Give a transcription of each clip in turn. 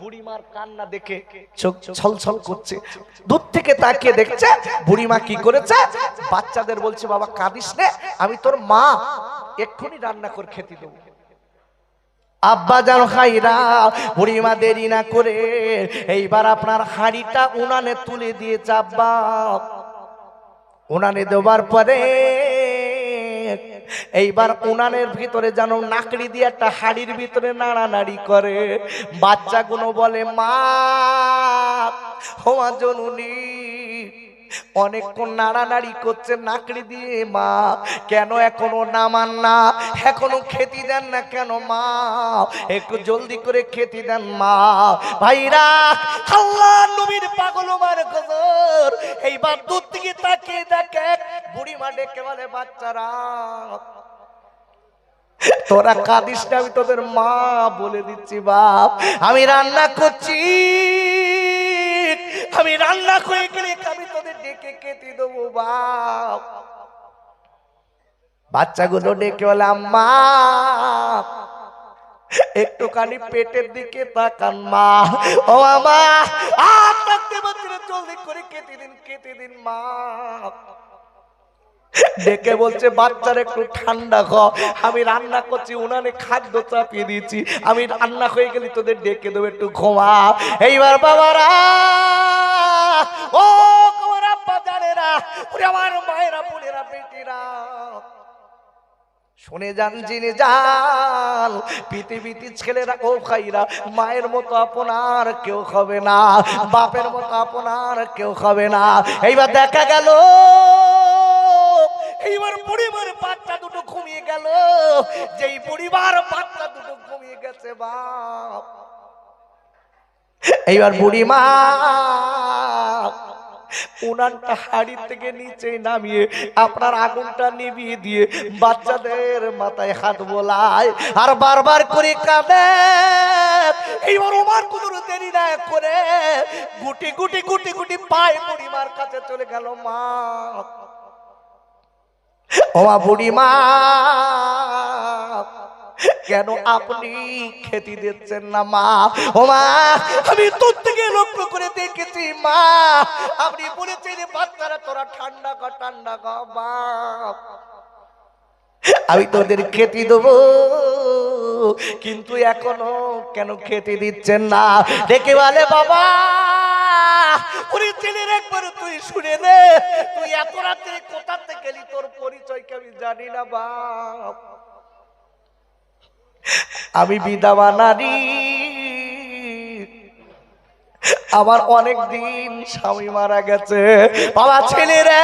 বুড়িমার কান্না দেখে ছলছল করছে। দূর থেকে তাকিয়ে দেখছে বুড়িমা কি করেছে? বাচ্চাদের বলছে, বাবা, কাঁদিস নে, আমি তোর মা, এক্ষুনি রান্না করে খেতে দেবো। আব্বা জান খাইরা বুড়িমা দেরি না করে, এইবার আপনার হাঁড়িটা উনানে তুলে দিয়েছে আব্বা। উনানে দেওয়ার পরে এইবার উনানের ভিতরে যেন নাকড়ি দিয়ে একটা হাড়ির ভিতরে নাড়ানাড়ি করে। বাচ্চাগুলো বলে, মা হোমা জনুনি অনেকক্ষণ নাড়ানাড়ি করছে, নাকড়ি দিয়ে, মা, কেন এখনও নামান না? এখনও খেতে দেন না কেন, মা? একটু জলদি করে খেতে দেন, মা। ভাইরা আল্লাহ নবীর পাগল মার গজর এইবার দূর থেকে তাকিয়ে দেখে, বুড়ি মা ডেকে বলে, বাচ্চারা, তোরা কাঁদিস না, আমি তোদের মা বলে দিচ্ছি, বাপ। আমি রান্না করছি। আমি রান্না করে গেলে আমি তোদের ডেকে কেটে দেবো, বাপ। বাচ্চাগুলো ডেকে বলে, আম্মা, একটুখানি পেটের দিকে তাকান, মা। ও আমা আর থাকতে জলদি করে কেটে দিন কেটে দিন, মা। ডেকে বলছে, বাচ্চার একটু ঠান্ডা খ আমি রান্না করছি, উনানে খাদ্য চাপিয়ে দিয়েছি, আমি রান্না হয়ে গেলি তোদের ডেকে দেবো, একটু ঘুমা। এইবার বাবারা ও তোমার আব্বা জানেরা, ওরে আমার মায়েরা, বোনেরা, বেটিরা। শুনে যান যান পৃথিবীতে ছেলেরা, ও খাইরা মায়ের মতো আপনার কেউ হবে না, বাপের মতো আপনার কেউ হবে না। এইবার দেখা গেল, এইবার পরিবার বাচ্চা দুটো ঘুমিয়ে গেল, যেই পরিবার বাচ্চা দুটো ঘুমিয়ে গেছে বাপ। এইবার বুড়িমা উনানটা হাড়ি থেকে নিচে নামিয়ে আপনার আগুনটা নিভিয়ে দিয়ে বাচ্চাদের মাথায় হাত বোলায় আর বারবার করে কাঁদে। এইবার ওমার কুদুর দেরি না করে গুটি গুটি গুটি গুটি পায়ে বুড়িমার কাছে চলে গেল মা। ওমা বুড়িমা কেন আপনি খেতে দিচ্ছেন না মা? ও মা আমি তোর থেকে লক্ষ্য করে দেখেছি মা। আপনি বলেছেন বাচ্চারা তোরা ঠান্ডা কর ঠান্ডা কর বাপ আমি তোদের খেতে দেবো। কিন্তু এখনও কেন খেতে দিচ্ছেন না? দেখে বলে বাবা ওরে ছেলের একবার তুই শুনে নে। তুই এত রাত্রে কোথা থেকে গেলি তোর পরিচয় আমি জানি না বাপ। আমি বিধবা নারী। আমার অনেক দিন স্বামী মারা গেছে। বাবা ছেলে রে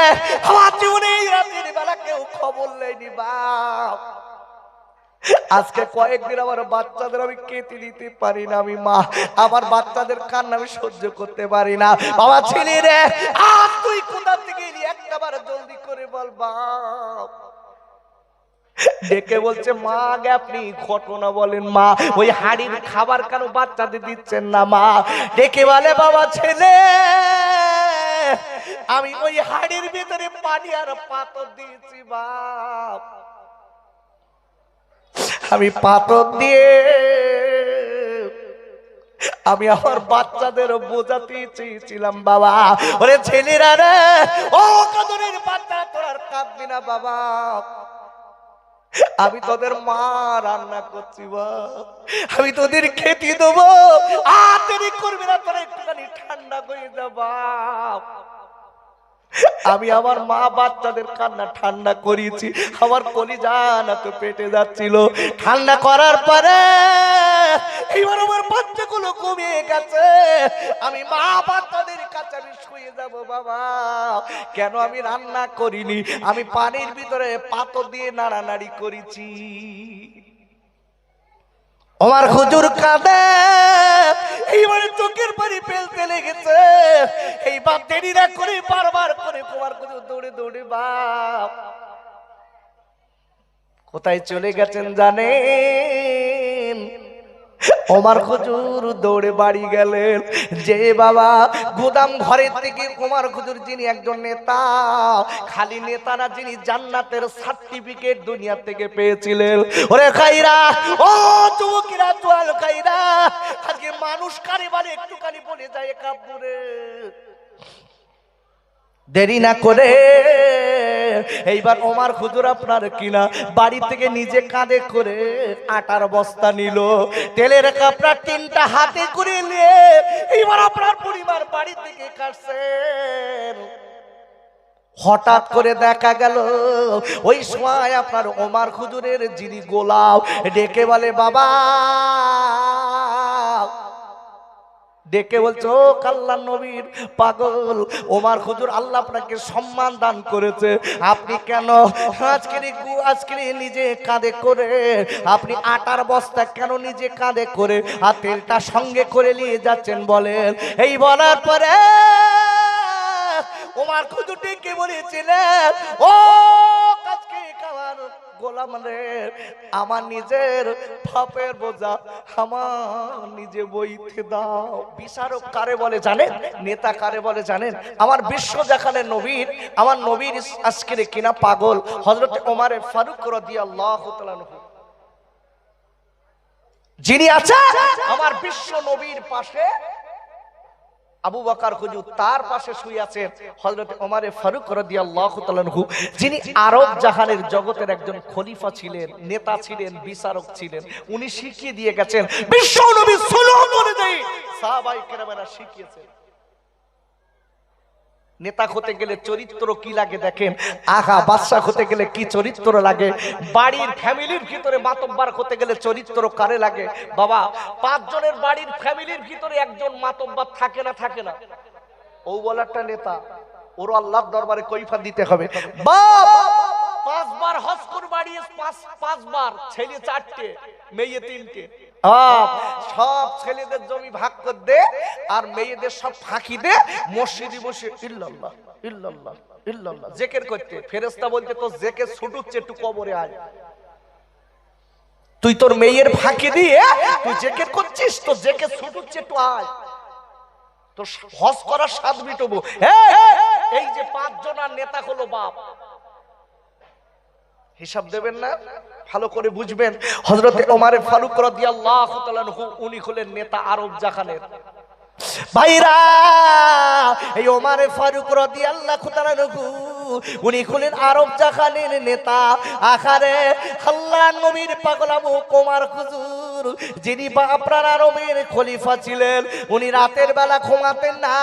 আমার জীবনে রাতের বেলা কেউ খবর নেয়নি বাপ। আজকে কয়েকদিন আমার বাচ্চাদের আমি কেটে দিতে পারি না আমি মা আমার বাচ্চাদের কান্না আমি সহ্য করতে পারি না। বাবা ছেলে রে আর তুই কোথা থেকে এলি? একটা বার জলদি করে বল বাপ। ডেকে বলছে, মা আগে আপনি ঘটনা বলেন, মা। ওই হাড়ির খাবার কেন বাচ্চাদের দিচ্ছেন না, মা? ডেকে বলে, বাবা, ছেলে, আমি ওই হাড়ির ভিতরে পানি আর পাথর দিয়েছি, বাপ। আমি পাথর দিয়ে আমি আমার বাচ্চাদের বোঝাতে চেয়েছিলাম, বাবা। ওরে ছেলেরা রে, ও কদরের বাচ্চা তোর কাঁদবি না, বাবা। আমি তোদের মা রান্না করছি আমি তোদের খেতে দেবো। আর দেরি করবি না, তোরা একটুখানি ঠান্ডা করে বাপ। আমি আমার মা বাচ্চাদের কান্না ঠান্ডা করিয়েছি। আমার কলিজা না তো পেটে যাচ্ছিল। ঠান্ডা করার পরে এইবার আমার বাচ্চাগুলো কমিয়ে গেছে। আমি মা বাচ্চাদের কাছে আমি শুয়ে যাব, বাবা। কেন আমি রান্না করিনি? আমি পানির ভিতরে পাথর দিয়ে নাড়ানাড়ি করেছি। আমার হুজুর কাঁদে। এইবারে চোখের পানি ফেলতে লেগেছে। এই বাপ দেরি না করে বারবার করে তোমার হুজুর দৌড়ে দৌড়ে, বাপ। কোথায় চলে গেছেন জানেন? ওমার খুজুর দৌড়ে বাড়ি গেলেন। যে বাবা গুদাম ঘরের থেকে ওমার খুজুর যিনি একজন নেতা, খালি নেতারা যিনি জান্নাতের সার্টিফিকেট দুনিয়া থেকে পেয়েছিলেন। ওরে খাইরা, ও যুবকিরা আজকে মানুষ কারে বারে একটুখানি বলে যায় কাপুরে দেরি না করে। এইবার ওমার খুজুর আপনার কিনা? বাড়ি থেকে নিজে কাঁধে করে আটার বস্তা নিল। তেলের কাপড়া তিনটা হাতে করে নিয়ে এইবার আপনার পরিবার বাড়ি থেকে কাটছেন। হঠাৎ করে দেখা গেল, ওই সময় আপনার ওমার খুজুরের যিনি গোলাপ, ডেকে বলে, বাবা ডেকে বলছে ও কাল্লা নবীর পাগল ওমার খুজুর আল্লাহ আপনাকে সম্মান দান করেছে। আপনি কেন গু আজকের নিজে কাঁধে করে আপনি আটার বস্তা কেন নিজে কাঁধে করে আর তেলটা সঙ্গে করে নিয়ে যাচ্ছেন বলেন? এই বলার পরে ওমার খুদু ডেকে বলেছিলেন ও আজকে গোলাম রে, আমার নিজের ফাপের বোঝা আমার নিজে বইতে দাও। বিচারক কারে বলে জানেন? নেতা কারে বলে জানেন? আমার বিশ্ব দেখালে নবীর, আমার নবীর আজকের কিনা পাগল হজরত ওমারে ফারুক রদি আল্লাহ যিনি আছে আমার বিশ্ব নবীর পাশে আবু বাকার হুজুর তার পাশে শুয়ে আছেন হজরত ওমর ফারুক রাদিয়াল্লাহু যিনি আরব জাহানের জগতের একজন খলিফা ছিলেন, নেতা ছিলেন, বিচারক ছিলেন, উনি শিখিয়ে দিয়ে গেছেন, বিশ্ব নবী অনুযায়ী সাহাবাই কেরামেরা শিখিয়েছেন। নেতা হতে গেলে চরিত্র কি লাগে দেখেন? আহা বাদশাহ হতে গেলে কি চরিত্র লাগে? বাড়ির ফ্যামিলির ভিতরে মাতব্বার হতে গেলে চরিত্র কারে লাগে? বাবা পাঁচজনের বাড়ির ফ্যামিলির ভিতরে একজন মাতব্বার থাকে না থাকে না। ও বলারটা নেতা ওর আল্লাহর দরবারে কৈফা দিতে হবে। বাপ পাঁচবার হজ বাড়িয়ে পাঁচ পাঁচবার ছেলে চারটে মেয়ে তিনটে। সব ছেলেদের জমি ভাগ করে দে আর মেয়েদের সব ফাঁকি দে। মসজিদে বসে ইল্লাল্লাহ ইল্লাল্লাহ ইল্লাল্লাহ জেকের করতে। ফেরেস্তা বলতে তো জেকে ছুটুচ্ছে একটু কবরে আয়। তুই তোর মেয়ের ফাঁকি দিয়ে তুই জেকের করছিস? তো জেকে ছুটুচ্ছে একটু আয়। তোর হজ করার স্বাদ মিটবো। এই, এই যে পাঁচ জনার নেতা হলো বাপ। হিসাব দেবেন না, ভালো করে বুঝবেন। হজরতে ওমারে ফারুক রাদিয়াল্লাহু উনি হলেন নেতা আরব জাহানের। ভাইরা, এই ওমারে ফারুক তাআলা আনহু উনি হলেন আরব জাহানের নেতা। আখারে আল্লাহ নবীর কুমার যিনি আরবের খলিফা ছিলেন, উনি রাতের বেলা ঘুমাতেন না।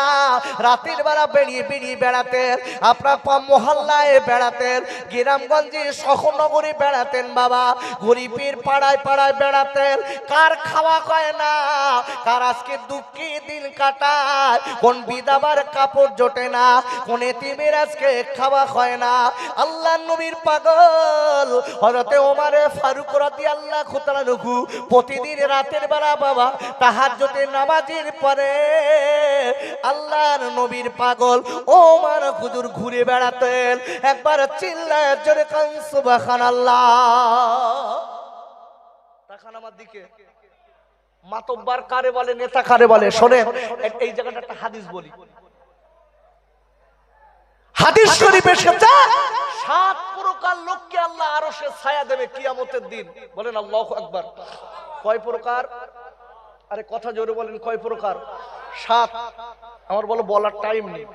রাতের বেলা বেরিয়ে বেরিয়ে বেড়াতেন, আপনার পা মহল্লায় বেড়াতেন, গ্রামগঞ্জে শহরনগরে বেড়াতেন বাবা। গরিবের পাড়ায় পাড়ায় বেড়াতেন, কার খাওয়া হয় না, কার আজকে দুঃখে দিন কাটায়। কোন বিদাবার কাপড় জোটে না, কোন এতিমের আজকে খাওয়া হয় না। আল্লাহ নবীর পাগল। ওমারে ফারুক রাদি আল্লাহ খুতালানুকু প্রতিদিন রাতের বেলা বাবা তাহাজ্জতে নামাজের পরে আল্লাহর নবীর পাগল ওমার হুজুর ঘুরে বেড়াতেন। একবার চিল্লায় জোরে কান তাকান আমার দিকে। মাতব্বার কারে বলে নেতা কারে বলে? শোনেন এ- এই জায়গাটা একটা হাদিস বলি। হাদিস শরীফে এসেছে সাত প্রকার লোককে আল্লাহ আরও সে ছায়া দেবে কিয়ামতের দিন। বলেন আল্লাহু আকবার। কয় প্রকার? আরে কথা জোরে বলেন কয় প্রকার? সাত। আমার বলো বলার টাইম নেই।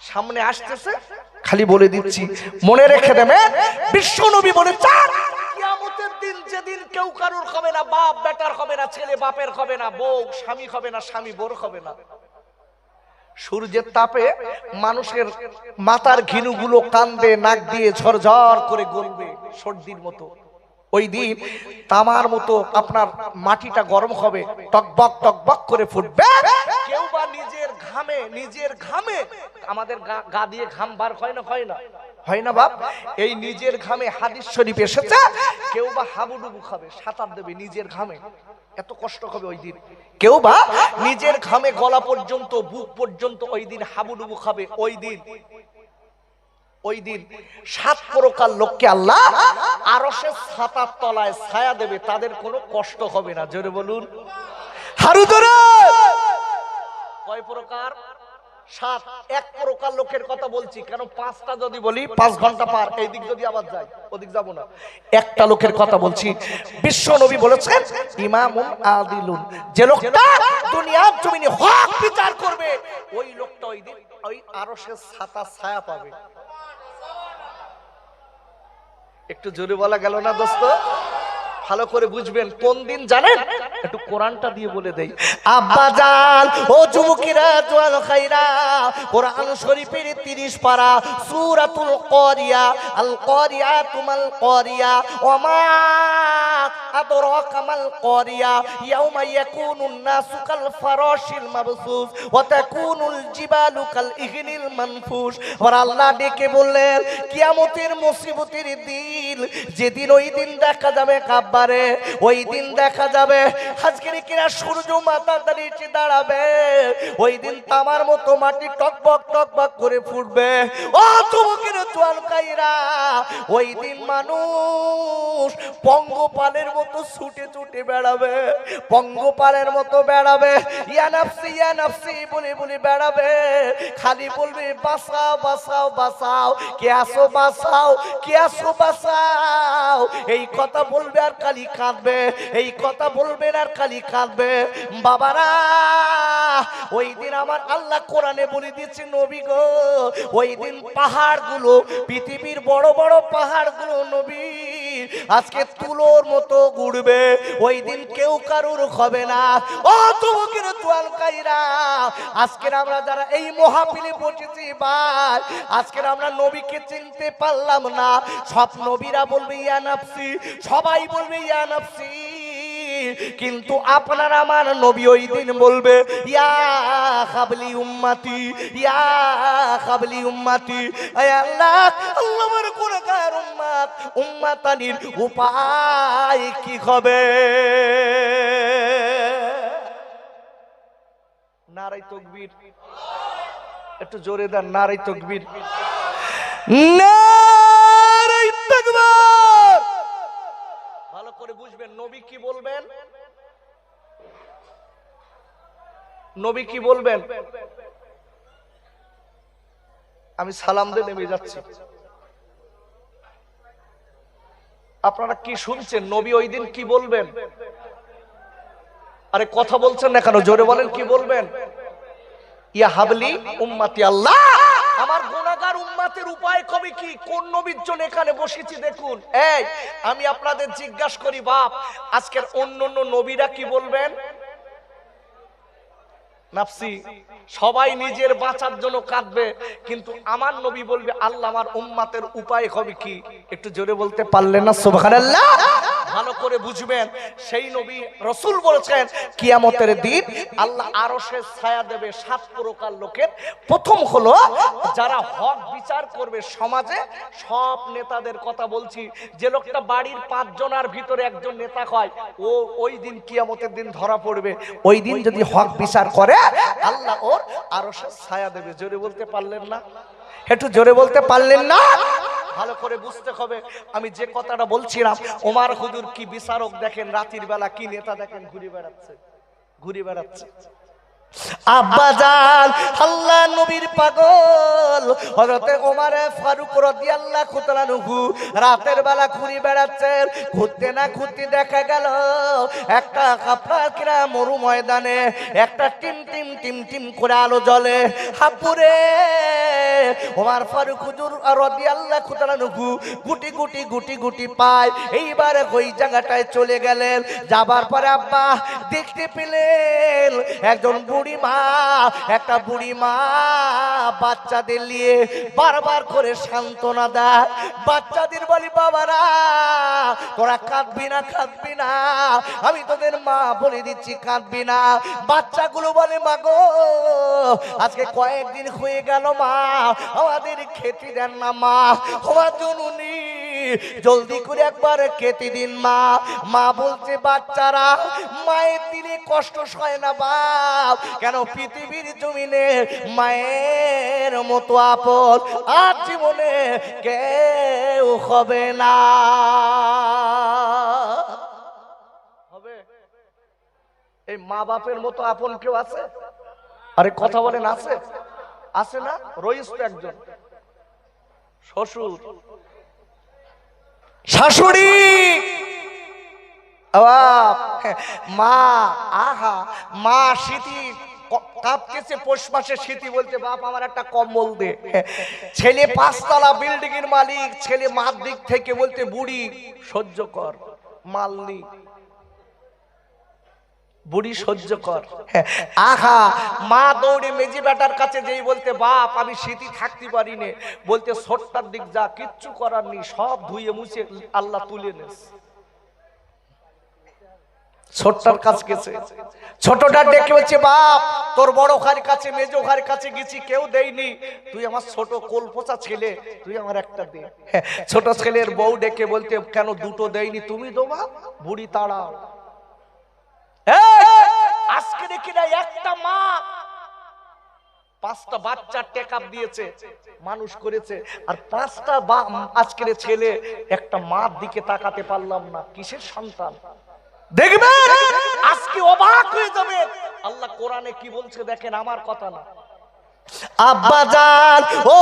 সামনে আসতেছে খালি বলে দিচ্ছি। মনে রেখে দেবে বিশ্ব নবী চান কিয়ামতের দিন যেদিন কেউ কারুর হবে না, বাপ বেটার হবে না, ছেলে বাপের হবে না, বউ স্বামী হবে না, স্বামী বোর হবে না। সূর্যের তাপে মানুষের মাথার ঘিনুগুলো কান্দে, নাক দিয়ে ঝরঝর করে গলবে সর্দির মতো। ওই দিন তামার মতো আপনার মাটিটা গরম হবে, টকবক টকবক করে ফুটবে। কেউ বা নিজের ঘামে নিজের ঘামে আমাদের গা- দিয়ে ঘাম বার হয় না হয় না? হয় না, বাপ? এই নিজের ঘামে হাদিস শরীফ এসেছে, কেউ বা হাবুডুবু খাবে, সাঁতার দেবে নিজের ঘামে। এত কষ্ট হবে ওই দিন। কেউ বা নিজের ঘামে গলা পর্যন্ত, বুক পর্যন্ত ওই দিন হাবুডুবু খাবে, ওই দিন। ওই দিন সাত প্রকার লোককে আল্লাহ আরও সে ছাতার তলায় ছায়া দেবে, তাদের কোনো কষ্ট হবে না। জোরে বলুন। কয় প্রকার? সাত। এক প্রকার লোকের কথা বলছি, কেন পাঁচটা যদি বলি, পাঁচ ঘণ্টা পার। এই দিক যদি আবার যাই, ওদিক যাব না। একটা লোকের কথা বলছি, বিশ্ব নবী বলেছেন, ইমামুন আদিলুন। যে লোকটা দুনিয়ার জমিনে হক বিচার করবে, ওই লোকটা ওই দিন ওই আরশের ছাতা ছায়া পাবে। একটু জোরে বলা গেল না দোস্ত? ভালো করে বুঝবেন কোন দিন জানেন? একটু কোরআনটা দিয়ে বলে দেই। আব্বা জান, ও যুবকেরা জোয়ান খাইরা, কোরআন শরীফের 30 পারা, সূরাতুল কারিয়া আল কারিয়া তুমাল কারিয়া ওমা আদরাকা মাল কারিয়া ইয়াউমা ইয়াকুনুন নাসু কাল ফারাশিল মাবসুস, ওয়া তাকুনুল জিবালু কাল ইগনিল মানফুস। আর আল্লাহ ডেকে বললেন, কিয়ামতের মুসিবতের দিন, যেদিন ওই দিন দেখা যাবে কাব্বারে, ওই দিন দেখা যাবে আজকের কিনা সূর্য মাথা দাঁড়িয়ে দাঁড়াবে। ওই দিন তামার মতো মাটি টকবক টকবক করে ফুটবে। ও যুবকের জোয়ান কাইরা ওই দিন মানুষ পঙ্গপালের মতো ছুটে ছুটে বেড়াবে, পঙ্গপালের মতো বেড়াবে। ইয়া নাফসি ইয়া নাফসি, বলে বলে বেড়াবে। খালি বলবে, বাঁচাও বাঁচাও বাঁচাও, কে আসো বাঁচাও, কে আসো বাঁচাও। এই কথা বলবে আর খালি কাঁদবে, এই কথা বলবে আর খালি কাঁদবে বাবারা, ওই দিন আমার আল্লাহ কোরআনে বলে দিচ্ছে নবী গো, ওই দিন পাহাড়গুলো, পৃথিবীর বড় বড় পাহাড়গুলো, নবী, আজকে তুলোর মতো ঘুরবে। ওই দিন কেউ কারুর হবে না। ও তোমাকে তোয়াল কাইরা আজকের আমরা যারা এই মহাপিলে বসেছি ভাই, আজকের আমরা নবীকে চিনতে পারলাম না। সব নবীরা বলবে, ইয়া নাফসি। সবাই বলবে, ইয়া নাফসি। কিন্তু আপনার আমার নবী ওই দিন বলবে, ইয়া খাবলি উম্মাতি, ইয়া খাবলি উম্মাতি আল্লাহ আল্লাহ আমার গুনাহগার উম্মাত, উম্মাতানির উপায় কি হবে? নারাই তকবীর। একটু জোরে দেন নারাই তকবীর। নারাই তকবীর। করে নবী কি বলবেন? নবী কি বলবেন? আমি সালাম দিয়ে নেমে যাচ্ছি। আপনারা কি শুনছেন? নবী ওই দিন কি বলবেন? আরে কথা বলছেন না কেন? জোরে বলেন, কি বলবেন? ইয়া হাবলি উম্মাতি আল্লাহ! আমার উম্মাতের উপায় কবে কি? কোন নবীর জন্য এখানে বসেছি দেখুন। এই, আমি আপনাদের জিজ্ঞাসা করি, বাপ, আজকের অন্য অন্য নবীরা কি বলবেন? নাফসি, সবাই নিজের বাঁচার জন্য কাঁদবে, কিন্তু আমার নবী বলবে, আল্লাহ আমার উম্মাতের উপায় হবে কি? একটু জোরে বলতে পারলেন না? সুবহানাল্লাহ। ভালো করে বুঝবেন, সেই নবী রসুল বলেছেন, কিয়ামতের দিন আল্লাহ আরও সে ছায়া দেবে সাত প্রকার লোকের। প্রথম হলো, যারা হক বিচার করবে সমাজে, সব নেতাদের কথা বলছি। যে লোকটা বাড়ির পাঁচজনার ভিতরে একজন নেতা হয়, ও ওই দিন কিয়ামতের দিন ধরা পড়বে। ওই দিন যদি হক বিচার করে আল্লাহ ওর আরও ছায়া দেবে। জোরে বলতে পারলেন না? একটু জোরে বলতে পারলেন না? ভালো করে বুঝতে হবে। আমি যে কথাটা বলছিলাম, ওমার হুদুর কি বিচারক দেখেন, রাতির বেলা কি নেতা দেখেন, ঘুরে বেড়াচ্ছে। ঘুরে বেড়াচ্ছে। আব্বাজান আল্লাহ নবীর পাগল। হযরতে ওমর ফারুক রাদিয়াল্লাহু তাআলা নহু রাতের বেলা ঘুরে বেড়াচ্ছেন। ঘুরতে না ঘুরতে দেখা গেল, একটা কাফা কিরা মরু ময়দানে একটা টিম টিম টিম টিম করে আলো জ্বলে। হাপুরে ওমর ফারুক হুজুর রাদিয়াল্লাহু তাআলা নহু গুটি গুটি গুটি গুটি পায়। এইবার ওই জায়গাটায় চলে গেলেন। যাবার পরে আব্বা দেখতে পেলেন, একজন বুড়ি মা একটা বুড়ি মা বাচ্চাদের নিয়ে বারবার করে সান্ত্বনা দেয়। বাচ্চাদের বলি, বাবারা, তোরা কাঁদবি না কাঁদবি না, আমি তোদের মা বলে দিচ্ছি, কাঁদবি না। বাচ্চাগুলো বলে, মা গো, আজকে কয়েকদিন হয়ে গেল মা, আমাদের খেতে দেন না মা আমার জনুনি জলদি করে একবার কেটে দিন মা। মা বলছে, বাচ্চারা, মায়ের দিলে কষ্ট সয় না বাপ কেন পৃথিবীর জমিনে মায়ের মতো আপন আর জীবনে কেউ হবে না। এই মা বাপের মতো আপন কেউ আছে? আরে, কথা বলেন, আছে? আছে না? তো একজন। শ্বশুর শাশুড়ি! মা, আহা, মা স্মৃতি কাঁপতেছে পৌষ মাসে স্মৃতি বলতে বাপ আমার একটা কম্বল দে। ছেলে পাঁচতলা বিল্ডিং এর মালিক, ছেলে মার দিক থেকে বলতে বুড়ি, সহ্য কর মালনি বুড়ি সহ্য কর। আহা মা দৌড়ে মেজি বেটার কাছে যেই বলতে বাপ আমি স্মৃতি থাকতে পারি নে বলতে ছোট্টার দিক যা কিচ্ছু করার নেই সব ধুয়ে মুছে আল্লাহ তুলে নেস। ছোটটার কাছে গেছে। ছোটটার ডেকে বলছে বাপ তোর বড় খার কাছে মেজো খার কাছে গেছি কেউ দেয়নি। তুই আমার ছোট কোলপোচা ছেলে তুই আমার একটা দে। হ্যাঁ, ছোট ছেলের বউ ডেকে বলতে কেন দুটো দেয়নি তুমি দোমা বুড়ি তাড়াও। আজকে দেখি না একটা মা পাঁচটা বাচ্চার টেকআপ দিয়েছে মানুষ করেছে আর পাঁচটা বা- আজকের ছেলে একটা মার দিকে তাকাতে পারলাম না কিসের সন্তান? দেখবেন আজকে অবাক হয়ে যাবে আল্লাহ কোরআনে কি বলছে দেখেন আমার কথা না। ও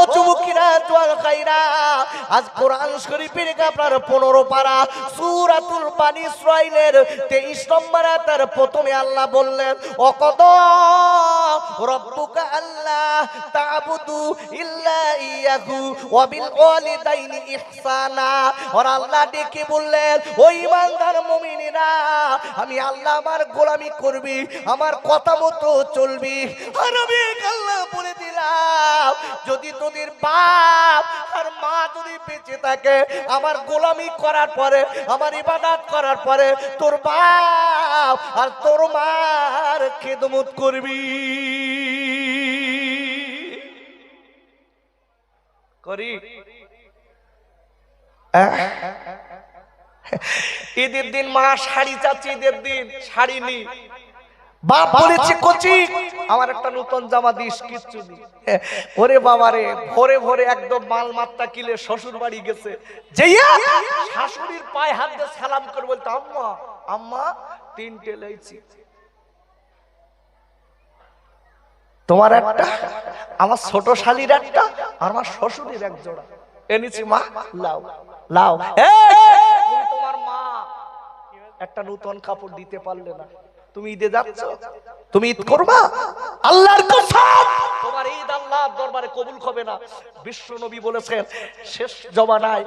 তোয়াল খাইরা, আজ কোরআন শরীফের আপনার পনেরো পারা, সুরাতুল পানি ইসরাইলের তেইশ নম্বর তার প্রথমে আল্লাহ বললেন, অকদ রব্বুকা আল্লাহ তাবুদু ইল্লা ইয়াহু ওয়া বিল ওয়ালিদাইনি ইহসানা। আর আল্লাহ ডেকে বললেন, ও ইমানদার মুমিনেরা, আমি আল্লাহ আমার গোলামি করবি, আমার কথা মতো চলবি। আর আমি আল্লাহ বলে দিলাম যদি তোদের বাপ আর মা যদি বেঁচে থাকে, আমার গোলামি করার পরে, আমার ইবাদত করার পরে, তোর বাপ আর তোর মার খেদমত করবি। করি? ঈদের দিন মা শাড়ি চাচ্ছি, ঈদের দিন শাড়ি নি। বাপ বলেছে কচি আমার একটা নতুন জামা দিস কিচ্ছু ওরে বাবা রে ভোরে ভোরে একদম মাল মাত্তা কিলে শ্বশুর বাড়ি গেছে যেইয়া শাশুড়ির পায়ে হাত দিয়ে সালাম করে বলতো আম্মা আম্মা তিনটে লেছি তোমার একটা আমার ছোট শালির একটা আর আমার শ্বশুরের এক জোড়া এনেছি মা লাও লাও তোমার মা একটা নতুন কাপড় দিতে পারলে না তুমি ঈদে যাচ্ছ, তুমি ঈদ করবা? আল্লাহর কসম! তোমার ঈদ আল্লাহর দরবারে কবুল হবে না। বিশ্ব নবী বলেছেন, শেষ জমানায়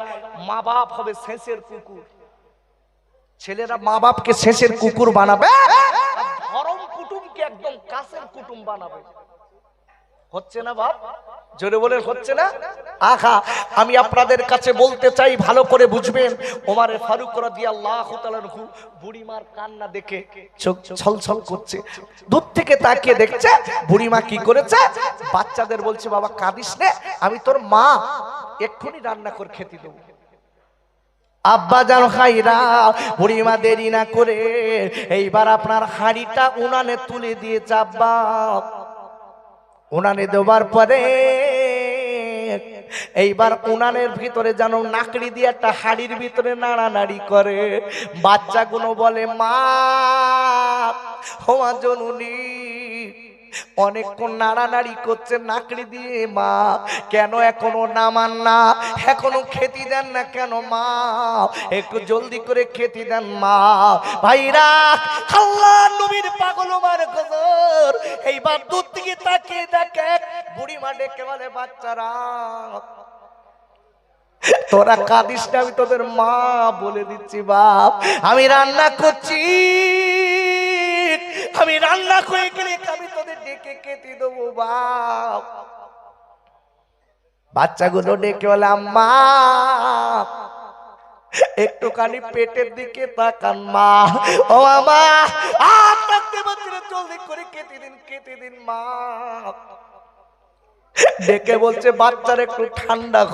মা বাপ হবে শেষের কুকুর। ছেলেরা মা বাপকে শেষের কুকুর বানাবে ধরম কুটুমকে একদম কাছের কুটুম বানাবে। হচ্ছে না বাপ? জোরে বলে হচ্ছে না? আখা আমি আপনাদের কাছে বলতে চাই, ভালো করে বুঝবেন। ওমারে ফারুক রাদিয়াল্লাহু তাআলার বুড়িমার কান্না দেখে চোখ ছলছল করছে। দূর থেকে তাকিয়ে দেখছে, বুড়িমা কি করেছে? বাচ্চাদের বলছে, বাবা, কাঁদিস নে, আমি তোর মা, এক্ষুনি রান্না করে খেতে দেবো। আব্বা জান খাইরা বুড়িমা দেরি না করে, এইবার আপনার হাড়িটা উনানে তুলে দিয়েছে, আব্বা। উনানে দেওয়ার পরে এইবার উনানের ভিতরে যেন নাকড়ি দিয়ে একটা হাড়ির ভিতরে নাড়া নাড়ি করে। বাচ্চাগুলো বলে, মা হোমা জনুনি অনেকক্ষণ নাড়ানাড়ি করছে, নাকড়ি দিয়ে, মা, কেন এখনও নামান না? এখনও খেতে দেন না কেন, মা? একটু জলদি করে খেতে দেন, মা। ভাইরা আল্লাহ, নবীর পাগল মার গজর এইবার দূর থেকে তাকিয়ে দেখে, বুড়ি মা ডেকে বলে, বাচ্চারা, তোরা কাঁদিস না, আমি তোদের মা বলে দিচ্ছি, বাপ। আমি রান্না করছি। আমি রান্না করে গেলে আমি তোদের ডেকে কেটে দেবো, বাপ। বাচ্চাগুলো ডেকে বলে মা একটুখানি পেটের দিকে তাকান, মা। ও আমা আর থাকতে পারছি না, জলদি করে কেটে দিন কেটে দিন, মা। ডেকে বলছে, বাচ্চার একটু ঠান্ডা খ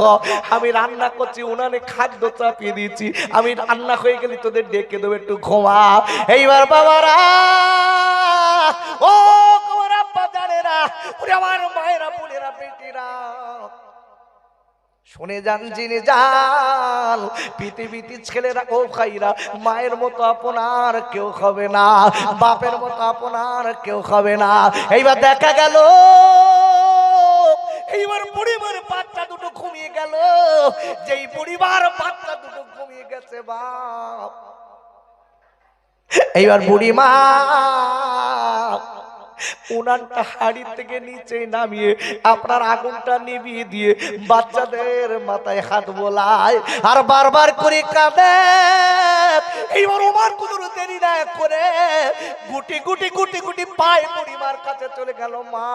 আমি রান্না করছি, উনানে খাদ্য চাপিয়ে দিয়েছি। আমি রান্না হয়ে গেলে তোদের ডেকে দেবো, একটু ঘুমা। এইবার বাবারা, ও তোমার আব্বা জানে না, ওরে আমার মায়েরা, বোনেরা, বেটিরা। শুনে যান জেনে যান পৃথিবীতে ছেলেরা ও খাইরা মায়ের মতো আপনার কেউ হবে না, বাপের মতো আপনার কেউ হবে না। এইবার দেখা গেল এইবার পরিবার বাচ্চা দুটো ঘুমিয়ে গেল। যেই পরিবার বাচ্চা দুটো ঘুমিয়ে গেছে, বাপ। এইবার বুড়িমা, উনানটা হাড়ি থেকে নিচে নামিয়ে আপনার আগুনটা দিয়ে বাচ্চাদের মাথায় হাত বোলায় আর বারবার করে কাঁদে। এইবার ওমার কুদুর দেরি না করে গুটি গুটি গুটি গুটি পায়ে বুড়িমার কাছে চলে গেল, মা।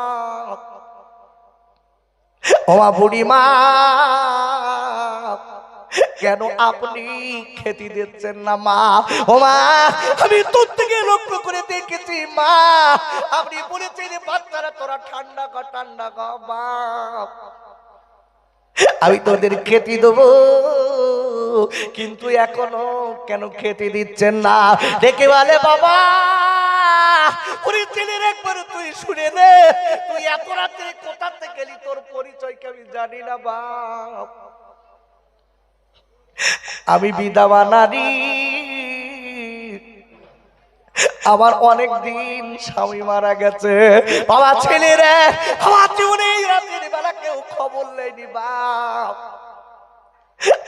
ওমা বুড়িমা কেন আপনি খেতে দিচ্ছেন না মা? ও মা, আমি তোর থেকে লক্ষ্য করে দেখেছি মা। আপনি বলেছেন বাচ্চারা তোরা ঠান্ডা কর ঠান্ডা কর বাপ আমি তোদের খেতে দেবো, কিন্তু এখনও কেন খেতে দিচ্ছেন না? ডেকে বলে বাবা ওরে ছেলের একবার তুই শুনে নে তুই এত রাত্রে কোথা থেকে গেলি তোর আমি জানি না বাপ। আমি বিধবা নারী। আমার অনেক দিন স্বামী মারা গেছে। বাবা ছেলেরে আমার জীবনে রাতের বেলা কেউ খবর নেয়নি বাপ।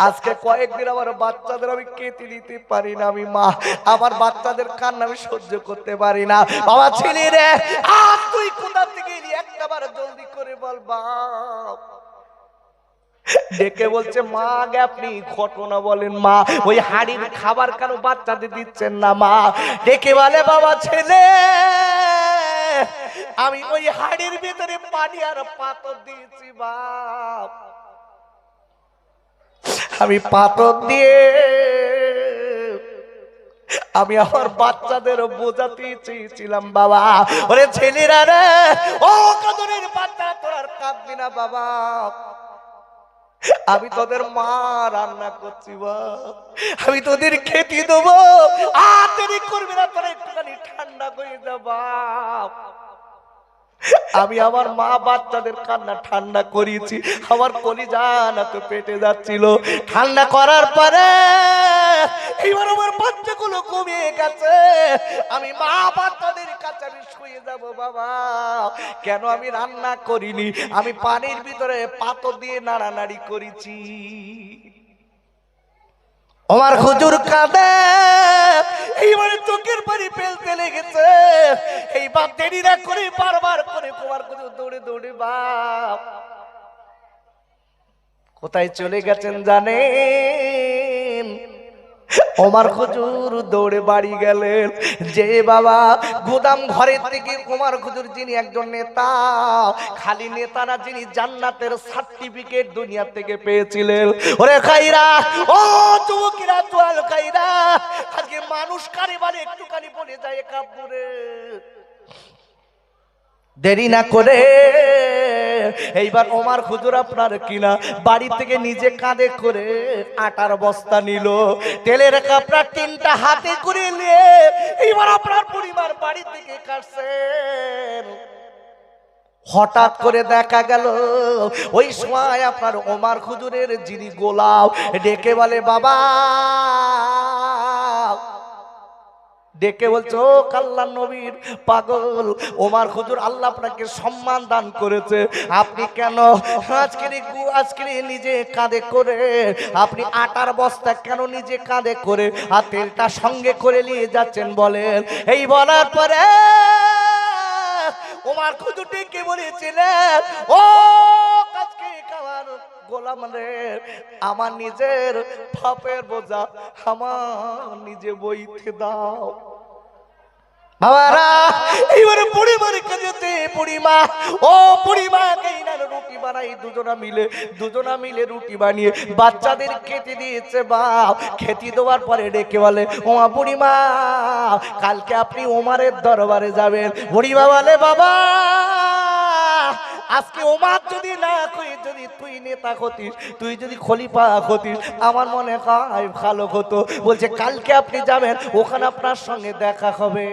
আজকে কয়েকদিন আমার বাচ্চাদের আমি কেটে নিতে পারি না, আমি মা, আমার বাচ্চাদের কান্না আমি সহ্য করতে পারি না। বাবা ছেলেরে আর তুই কোথা থেকে একটা বার জলদি করে বল, বাপ। ডেকে বলছে, মা, আগে আপনি ঘটনা বলেন, মা। ওই হাড়ির খাবার কেন বাচ্চাদের দিচ্ছেন না, মা? ডেকে বলে, বাবা, ছেলে, আমি ওই হাড়ির ভিতরে পানি আর পাথর দিয়েছি, বাপ। আমি পাথর দিয়ে আমি আমার বাচ্চাদের বোঝাতে চেয়েছিলাম, বাবা। ওরে ছেলেরা রে, ও কদরের বাচ্চা তোর কাঁদবি না, বাবা। আমি তোদের মা রান্না করছি আমি তোদের খেতে দেবো। আর দেরি করবি না, তোরা একটুখানি ঠান্ডা করে যা বাপ। আমি আমার মা বাচ্চাদের কান্না ঠান্ডা করিয়েছি। আমার কলিজা না তো পেটে যাচ্ছিল। ঠান্ডা করার পরে এইবার আমার বাচ্চাগুলো কমিয়ে গেছে। আমি মা বাচ্চাদের কাছে আমি শুয়ে যাব, বাবা। কেন আমি রান্না করিনি? আমি পানির ভিতরে পাথর দিয়ে নাড়ানাড়ি করেছি। আমার হুজুর কাঁদে। এইবারে চোখের পানি ফেলতে লেগেছে। এই বাপ দেরি না করে বারবার করে তোমার হুজুর দৌড়ে দৌড়ে, বাপ। কোথায় চলে গেছেন জানেন? ওমার খুজুর দৌড়ে বাড়ি গেলেন। যে বাবা গোদাম ঘরের থেকে কুমার খুজুর যিনি একজন নেতা, খালি নেতারা যিনি জান্নাতের সার্টিফিকেট দুনিয়া থেকে পেয়েছিলেন। ওরে খাইরা, ও যুবকিরা তোয়াল খাইরা, আজকে মানুষ কারে বারে একটুখানি বলে যায় কাপুরে দেরি না করে এইবার ওমার খুজুর আপনার কিনা? বাড়ি থেকে নিজে কাঁধে করে আটার বস্তা নিল। তেলের কাপড়া তিনটা হাতে করে নিয়ে এইবার আপনার পরিবার বাড়ি থেকে কাটছেন। হঠাৎ করে দেখা গেল, ওই সময় আপনার ওমার খুজুরের যিনি গোলাপ ডেকে বলে, বাবা ডেকে বলছে, ও কাল্লা নবীর পাগল, ওমার হুজুর আল্লাহ আপনাকে সম্মান দান করেছে। আপনি কেন আজকের আজকের নিজে কাঁধে করে, আপনি আটার বস্তা কেন নিজে কাঁধে করে আর তেলটা সঙ্গে করে নিয়ে যাচ্ছেন বলেন? এই বলার পরে ওমার খুজুর ডেকে বলেছিলেন, ও আজকে খাবার গোলাম রে, আমার নিজের ফাপের বোঝা আমার নিজে বইতে দাও। বাবারা এইবারে পরিবারকে যেতে পরিমা ও পরিমা রুটি বানাই, দুজনা মিলে দুজনা মিলে রুটি বানিয়ে বাচ্চাদের খেতে দিয়েছে বাপ। খেতে দেওয়ার পরে ডেকে বলে ওমা বুড়িমা, কালকে আপনি ওমারের দরবারে যাবেন। বুড়িমা বলে, বাবা আজকে ওমার যদি না তুই, যদি তুই নেতা হতিস, তুই যদি খলিফা হতিস, আমার মনে হয় ভালো হতো। বলছে, কালকে আপনি যাবেন, ওখানে আপনার সঙ্গে দেখা হবে।